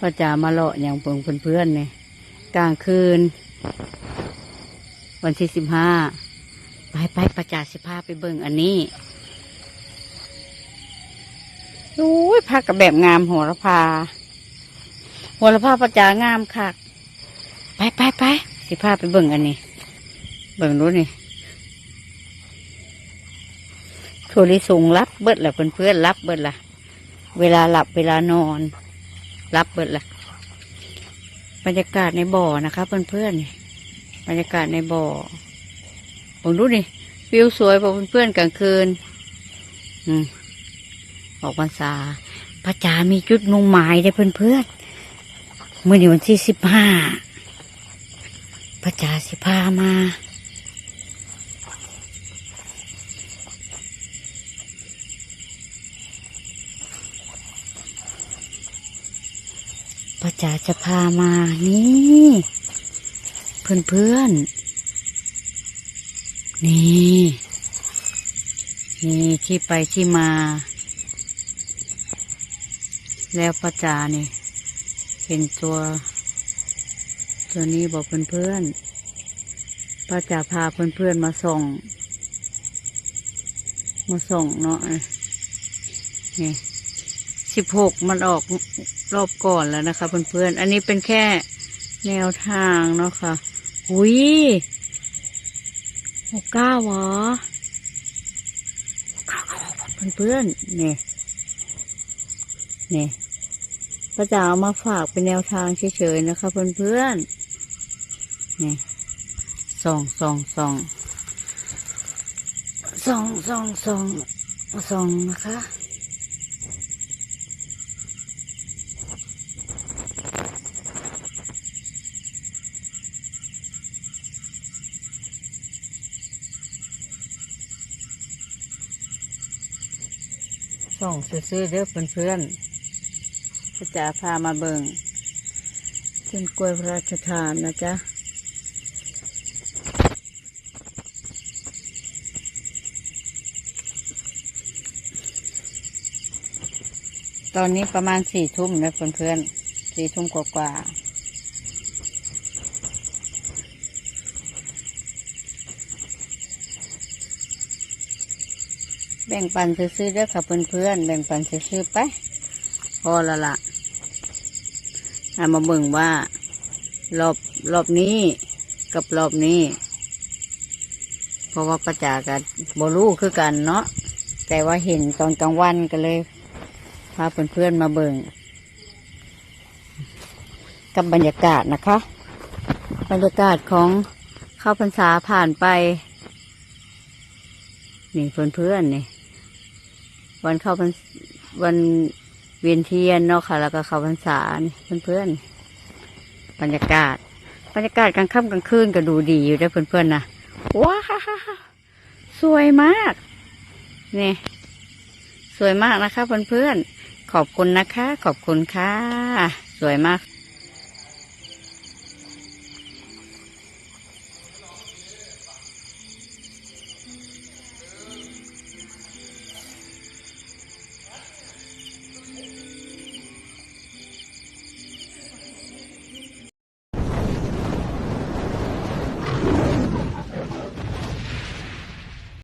ก็จะมาเลาะอย่างเพื่อนเพื่อนเนี่ยกลางคืน วันที่สิบห้าไปไปประจาสิพาไปเบิ่งอันนี้โอ้ยพักกับแบบงามโหระพาโหระพาประจางามคักไปไปไปสิพาไปเบิ่งอันนี้ เบิ่งรู้นี่ถั่วลิสงรับเบิดแหละเพื่อนๆรับเบิดละเวลาหลับเวลานอน รับเบิดละบรรยากาศในบ่อนะคะเพื่อนๆบรรยากาศในบ่อผมรู้นี่วิวสวยพอเพื่อนๆกลางคืน อืมออกพรรษาพระจามีจุดนุ่งหมายได้เพื่อนๆเมื่อนี้วันที่สิบห้าพระจาสิพามา พระจ๋าจะพามานี่ เพื่อนเพื่อนนี่นี่ที่ไปที่มา แล้วพระจ๋านี่เป็นตัว ตัวนี้บอกเพื่อนเพื่อนๆพระจ๋าพาเพื่อนเพื่อนมาส่ง มาส่งเนาะนี่ สิบหกมันออกรอบก่อนแล้วนะคะ เพื่อนๆ อันนี้เป็นแค่แนวทางเนาะค่ะหุยหกเก้าเหรอเพื่อนๆเนี่ยเนี่ยพระจ๋าเอามาฝากเป็นแนวทางเฉยๆนะคะ เพื่อนๆเนี่ยสองสองสองสองสองสองสองนะคะ ส่องซื้อๆเด้อเพื่อนๆพระจ๋าพามาเบิงเป็นกล้วยพระราชทานนะจ๊ะตอนนี้ประมาณสี่ทุ่มนะเพื่อนๆสี่ทุ่มกว่าๆ แบ่งปันซื้อๆเด้อค่ะเพื่อนๆแบ่งปันซื้อๆไป พอละละเอามาเบิ่งว่า รอบรอบนี้กับรอบนี้ เพราะว่าประจากับบรูคือกันเนาะแต่ว่าเห็นตอนกลางวันก็เลยพาเพื่อนๆมาเบิ่งกับบรรยากาศนะคะ บรรยากาศของเข้าพรรษาผ่านไปนี่เพื่อนๆนี่ วันเข้าพรรวันเวียนเทียนเนาะค่ะ แล้วก็เข้าพรรษาเพื่อนๆบรรยากาศ บรรยากาศกลางค่ำกลางคืนก็ดูดีอยู่ด้อเพื่อนๆนะว้าสวยมากนี่สวยมากนะคะเพื่อนๆขอบคุณนะคะ ขอบคุณค่ะ สวยมาก